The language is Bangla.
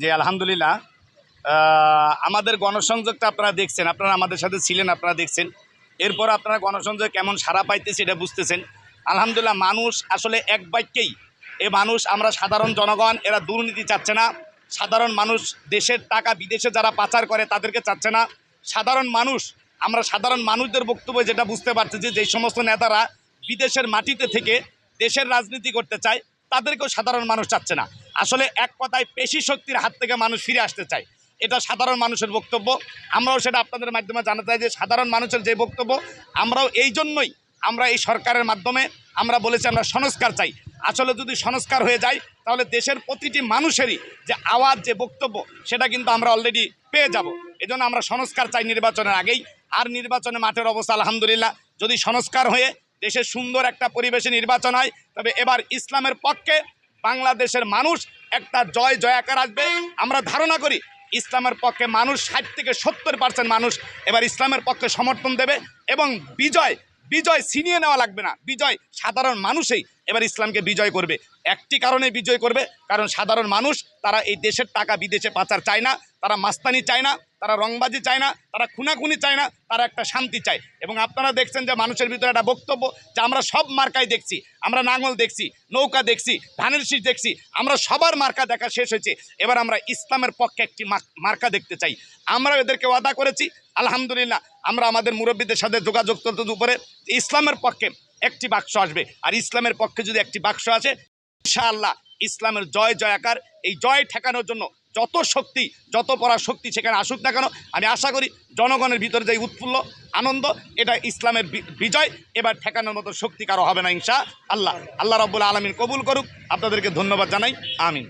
যে আলহামদুলিল্লাহ আমাদের গণসংযোগটা আপনারা দেখছেন, আপনারা আমাদের সাথে ছিলেন, আপনারা দেখছেন। এরপর আপনারা গণসংযোগ কেমন সারা পাইতেছে এটা বুঝতেছেন। আলহামদুলিল্লাহ, মানুষ আসলে এক বাক্যেই, এ মানুষ আমরা সাধারণ জনগণ, এরা দুর্নীতি চাচ্ছে না। সাধারণ মানুষ দেশের টাকা বিদেশে যারা পাচার করে তাদেরকে চাচ্ছে না। সাধারণ মানুষ, আমরা সাধারণ মানুষদের বক্তব্য যেটা বুঝতে পারছি যে, যেই সমস্ত নেতারা বিদেশের মাটিতে থেকে দেশের রাজনীতি করতে চায়, তাদেরকেও সাধারণ মানুষ চাচ্ছে না। আসলে এক কথায় পেশি শক্তির হাত থেকে মানুষ ফিরে আসতে চায়। এটা সাধারণ মানুষের বক্তব্য। আমরাও সেটা আপনাদের মাধ্যমে জানাতে চাই যে সাধারণ মানুষের যে বক্তব্য, আমরাও এই জন্যই আমরা এই সরকারের মাধ্যমে আমরা বলেছি আমরা সংস্কার চাই। আসলে যদি সংস্কার হয়ে যায়, তাহলে দেশের প্রতিটি মানুষেরই যে আওয়াজ, যে বক্তব্য, সেটা কিন্তু আমরা অলরেডি পেয়ে যাব। এজন্য আমরা সংস্কার চাই নির্বাচনের আগেই। আর নির্বাচনে মাঠের অবস্থা, আলহামদুলিল্লাহ, যদি সংস্কার হয়ে দেশের সুন্দর একটা পরিবেশে নির্বাচন হয়, তবে এবার ইসলামের পক্ষে বাংলাদেশের মানুষ একটা জয় জয়াকার আসবে। আমরা ধারণা করি ইসলামের পক্ষে মানুষ ষাট থেকে সত্তর পার্সেন্ট মানুষ এবার ইসলামের পক্ষে সমর্থন দেবে এবং বিজয় বিজয় ছিনিয়ে নেওয়া লাগবে না। বিজয় সাধারণ মানুষই এবার ইসলামকে বিজয় করবে। একটি কারণে বিজয় করবে, কারণ সাধারণ মানুষ, তারা এই দেশের টাকা বিদেশে পাচার চায় না, তারা মাস্তানি চায় না, তারা রংবাজি চায় না, তারা খুনাখুনি চায় না, তারা একটা শান্তি চায়। এবং আপনারা দেখছেন যে মানুষের ভিতরে একটা বক্তব্য যে আমরা সব মার্কাই দেখছি, আমরা নাঙল দেখছি, নৌকা দেখছি, ধানের শীষ দেখছি, আমরা সবার মার্কা দেখা শেষ হয়েছে। এবার আমরা ইসলামের পক্ষে একটি মার্কা দেখতে চাই। আমরা এদেরকে ওয়াদা করেছি, আলহামদুলিল্লাহ, আমরা আমাদের মুরব্বীদের সাথে যোগাযোগ তন্ত্রের উপরে, ইসলামের পক্ষে একটি বাক্স আসবে। আর ইসলামের পক্ষে যদি একটি বাক্স আসে, ইনশাআল্লাহ ইসলামের জয়, জয়াকার এই জয় ঠেকানোর জন্য যত শক্তি, যত পড়া শক্তি সেখানে আসুক না কেন, আমি আশা করি জনগণের ভিতরে যে উৎফুল্ল আনন্দ, এটা ইসলামের বিজয়, এবার ঠেকানোর মতো শক্তি কারও হবে না, ইনশা আল্লাহ। আল্লাহ রব্বুল আলমিন কবুল করুক। আপনাদেরকে ধন্যবাদ জানাই। আমিন।